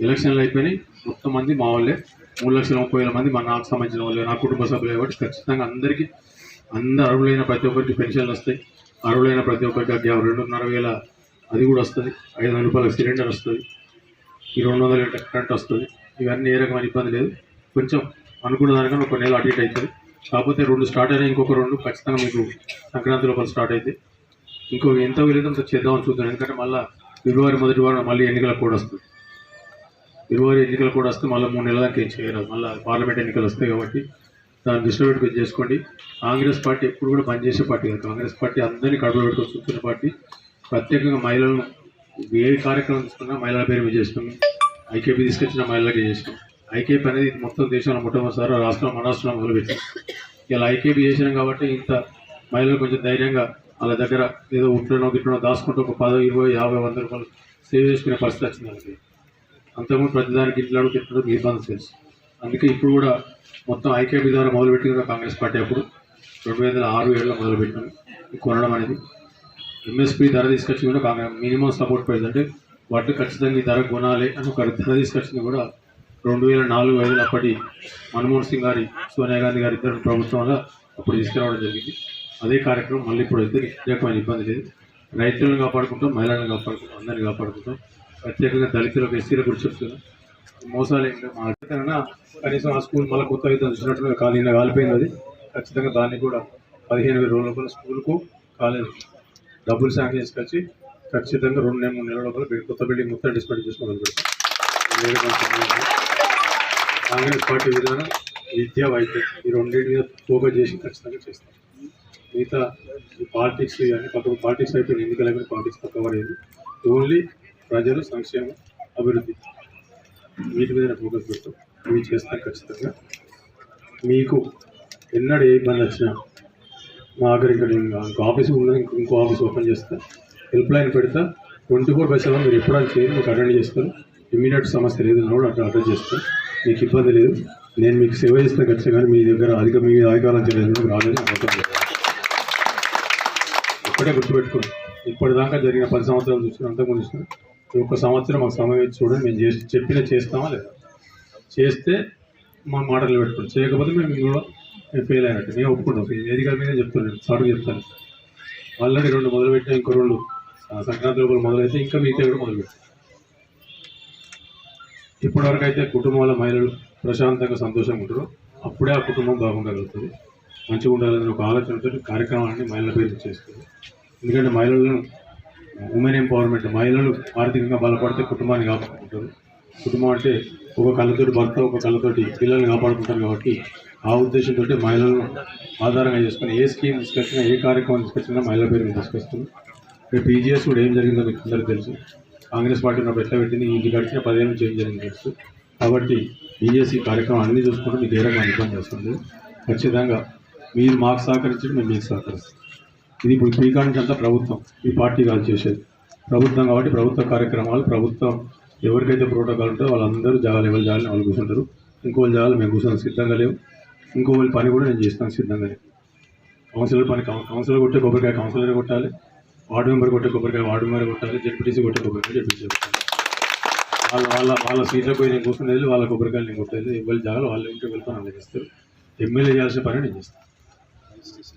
ఎలక్షన్లు అయిపోయినాయి. మొత్తం మంది మా వాళ్ళే. మూడు లక్షల ముప్పై వేల మంది మా నాకు సంబంధించిన వాళ్ళే నా కుటుంబ సభ్యులు కాబట్టి ఖచ్చితంగా అందరికీ అందరు అర్హులైన ప్రతి ఒక్కరికి పెన్షన్లు వస్తాయి. అర్హులైన ప్రతి ఒక్కరికి రెండున్నర వేల అది కూడా వస్తుంది. ఐదు వందల రూపాయల సిలిండర్ వస్తుంది. ఈ రెండు వందల లీటర్ కరెంట్ వస్తుంది. ఇవన్నీ ఏ రకమైన ఇబ్బంది లేదు. కొంచెం అనుకున్న దానికన్నా ఒక నెల అటు అవుతుంది. కాకపోతే రెండు స్టార్ట్ అయినా ఇంకొక రెండు ఖచ్చితంగా మీకు సంక్రాంతి లోపల స్టార్ట్ అయితే ఇంకో ఎంత వీలైతే అంత చేద్దామని చూద్దాం. ఎందుకంటే మళ్ళీ ఫిబ్రవరి మొదటి వారం మళ్ళీ ఎన్నికలకు కూడా వస్తుంది. ఫిబ్రవరి ఎన్నికలు కూడా వస్తే మళ్ళీ మూడు నెలల దాకా ఏం చేయరాదు మళ్ళీ పార్లమెంట్ ఎన్నికలు వస్తాయి కాబట్టి దాన్ని దృష్టిలో పెట్టుకుని చేసుకోండి. కాంగ్రెస్ పార్టీ ఎప్పుడు కూడా పనిచేసే పార్టీ కాదు. కాంగ్రెస్ పార్టీ అందరినీ కడుపులో పెట్టుకొని చూస్తున్న పార్టీ. ప్రత్యేకంగా మహిళలను ఏ కార్యక్రమం తీసుకున్నా మహిళల పేరు మీద చేస్తున్నాం. ఐకేపీ తీసుకొచ్చిన మహిళలకి చేసినాం ఐకేపీ అనేది మొత్తం దేశంలో మొట్టమొదటిసారి రాష్ట్రం మన రాష్ట్రంలో మొదలుపెట్టాం ఇలా ఐకేపీ చేసినాం కాబట్టి ఇంత మహిళలు కొంచెం ధైర్యంగా వాళ్ళ దగ్గర ఏదో ఉంటున్నో గిట్టునో దాచుకుంటూ ఒక పదో ఇరవై యాభై వంద రూపాయలు సేవ్ చేసుకునే పరిస్థితి వచ్చింది వాళ్ళకి. అంతకుముందు ప్రతిదానికి ఇంట్లో తిట్టడం ఇబ్బంది తెలుసు. అందుకే ఇప్పుడు కూడా మొత్తం ఐకేపీ ద్వారా మొదలుపెట్టింది కూడా కాంగ్రెస్ పార్టీ అప్పుడు. రెండు వేల ఆరు ఏడులో మొదలుపెట్టినాం. కొనడం అనేది. ఎంఎస్పీ ధర తీసుకొచ్చి కూడా కాంగ్రెస్ మినిమం సపోర్ట్ ప్రైస్ అంటే వడ్లు ఖచ్చితంగా ఈ ధర కొనాలి అని ఒక ధర తీసుకొచ్చింది కూడా రెండు వేల నాలుగు ఐదులో అప్పటి మన్మోహన్ సింగ్ గారి సోనియా గాంధీ గారి ఇద్దరు ప్రభుత్వం వల్ల అప్పుడు తీసుకురావడం జరిగింది. అదే కార్యక్రమం మళ్ళీ ఇప్పుడు అయితే ప్రత్యేకమైన ఇబ్బంది లేదు. రైతులను కాపాడుకుంటాం మహిళలను కాపాడుకుంటాం అందరిని కాపాడుకుంటాం. ప్రత్యేకంగా దళితులకు ఎస్సీల గురించి చెప్తున్నాం. మోసాలు ఏంటో మా ఖచ్చితంగా కనీసం ఆ స్కూల్ మళ్ళీ కొత్త అయితే చూసినట్టుగా ఖాళీ కాలిపోయింది అది. ఖచ్చితంగా దాన్ని కూడా పదిహేను వేల రోజుల లోపల స్కూల్కు కాలేజ్ డబ్బులు శాంక్షన్ చేసుకొచ్చి ఖచ్చితంగా రెండు నెలలు మూడు నెలల లోపల కొత్త బిల్డింగ్ మొత్తం డిస్పెండ్ చేసుకోవాలి కాంగ్రెస్ పార్టీ విధానం విద్య వైద్యం. ఈ రెండింటి మీద ఫోకస్ చేసి ఖచ్చితంగా చేస్తాం. మిగతా పాలిటిక్స్ కానీ పక్క పాలిటిక్స్ అయిపోయిన ఎన్నికలు అయిపోయిన పాలిటిక్స్ పక్క పడేది. ఓన్లీ ప్రజలు సంక్షేమం అభివృద్ధి వీటి మీద ఫోకస్ పెడతాం. ఇవి చేస్తాం ఖచ్చితంగా. మీకు ఎన్నడూ ఏ ఇబ్బంది వచ్చినా మా దగ్గర ఇక్కడ ఇంకో ఆఫీస్ ఉన్నది ఇంకో ఇంకో ఆఫీస్ ఓపెన్ చేస్తా. హెల్ప్ లైన్ పెడతా. ట్వంటీ ఫోర్ బై సెవెన్ మీరు ఎప్పుడైనా చేయండి మీకు అటెండ్ చేస్తాను. ఇమీడియట్ సమస్య లేదు కూడా అట్లా అటెండ్ చేస్తాను. మీకు ఇబ్బంది లేదు. నేను మీకు సేవ చేస్తాను ఖచ్చితంగా మీ దగ్గర అధిక మీ అధికారం చేయలేదు రాలేదు నాకు గుర్తుపెట్టుకోండి. ఇప్పటిదాకా జరిగిన పది సంవత్సరాలు చూసుకుని అంతకుముందు చూసుకుని ఈ ఒక్క సంవత్సరం మాకు సమయం ఇచ్చి చూడండి మేము చేసి చెప్పిన చేస్తామా లేదా? చేస్తే మా మాటలు పెట్టుకోండి. చేయకపోతే మేము కూడా మేము ఫెయిల్ అయినట్టు. నేను ఒప్పుకుంటాం ఈ వేదిక మీద చెప్తాను సార్ చెప్తాను. ఆల్రెడీ రెండు మొదలుపెట్టినా ఇంకో రెండు. సంక్రాంతి లోపల మొదలైతే ఇంకా మిగతా కూడా మొదలుపెట్టాం ఇప్పటివరకు అయితే కుటుంబాల మహిళలు ప్రశాంతంగా సంతోషంగా ఉంటారు. అప్పుడే ఆ కుటుంబం బాగుండగలుగుతుంది. మంచిగా ఉండాలని ఒక ఆలోచనతో కార్యక్రమాన్ని మహిళల పేరు చేస్తుంది ఎందుకంటే మహిళలను ఉమెన్ ఎంపవర్మెంట్ మహిళలు ఆర్థికంగా బలపడితే కుటుంబాన్ని కాపాడుకుంటారు. కుటుంబం అంటే ఒక కళ్ళతోటి భర్త ఒక కళ్ళతోటి పిల్లల్ని కాపాడుకుంటారు కాబట్టి ఆ ఉద్దేశంతో మహిళలను ఆధారంగా చేసుకుని ఏ స్కీమ్ తీసుకొచ్చినా ఏ కార్యక్రమం తీసుకొచ్చినా మహిళల పేరు మీద తీసుకొస్తుంది రేపు పీజీఎస్ కూడా ఏం జరిగిందో మీకు అందరికీ తెలుసు. కాంగ్రెస్ పార్టీ ఉన్నప్పుడు ఎట్లా పెట్టింది? ఇది గడిచిన పదిహేను నుంచి ఏం జరిగింది తెలుసు. కాబట్టి బీజేసీ కార్యక్రమం అన్ని చూసుకుంటూ మీకు ఏ రకమైన చేస్తుంది ఖచ్చితంగా మీరు మాకు సహకరించండి మేము మీకు సహకరిస్తాం. ఇది ఇప్పుడు స్పీకర్ అంతా ప్రభుత్వం ఈ పార్టీ కాదు చేసేది. ప్రభుత్వం కాబట్టి ప్రభుత్వ కార్యక్రమాలు ప్రభుత్వం ఎవరికైతే ప్రోటోకాల్ ఉంటుందో వాళ్ళందరూ జాగాలు ఎవరు జాగాలని వాళ్ళు కూర్చుంటారు. ఇంకో జాగాలు మేము కూర్చొని సిద్ధంగా లేవు. ఇంకో పని కూడా నేను చేస్తాను సిద్ధంగా లేవు. కౌన్సిలర్ పని కౌన్సిలర్ కొట్టే కొబ్బరికాయ కౌన్సిలర్ కొట్టాలి. వార్డు మెంబర్ కొట్టే కొబ్బరికాయ వార్డు మెంబర్ కొట్టాలి. జడ్పీటీసీ కొట్టే కొబ్బరికాయ జడ్పీటీసీ కొట్టాలి. వాళ్ళ వాళ్ళ వాళ్ళ సీట్లకు పోయి నేను కూర్చునేది వాళ్ళ కొబ్బరికాయలు నేను కొట్టేది. ఎవరి జాగాలు వాళ్ళు ఉంటే వెళ్తాను అందజేస్తారు ఎమ్మెల్యే చేయాల్సిన పని నేను చేస్తాను. Jesus.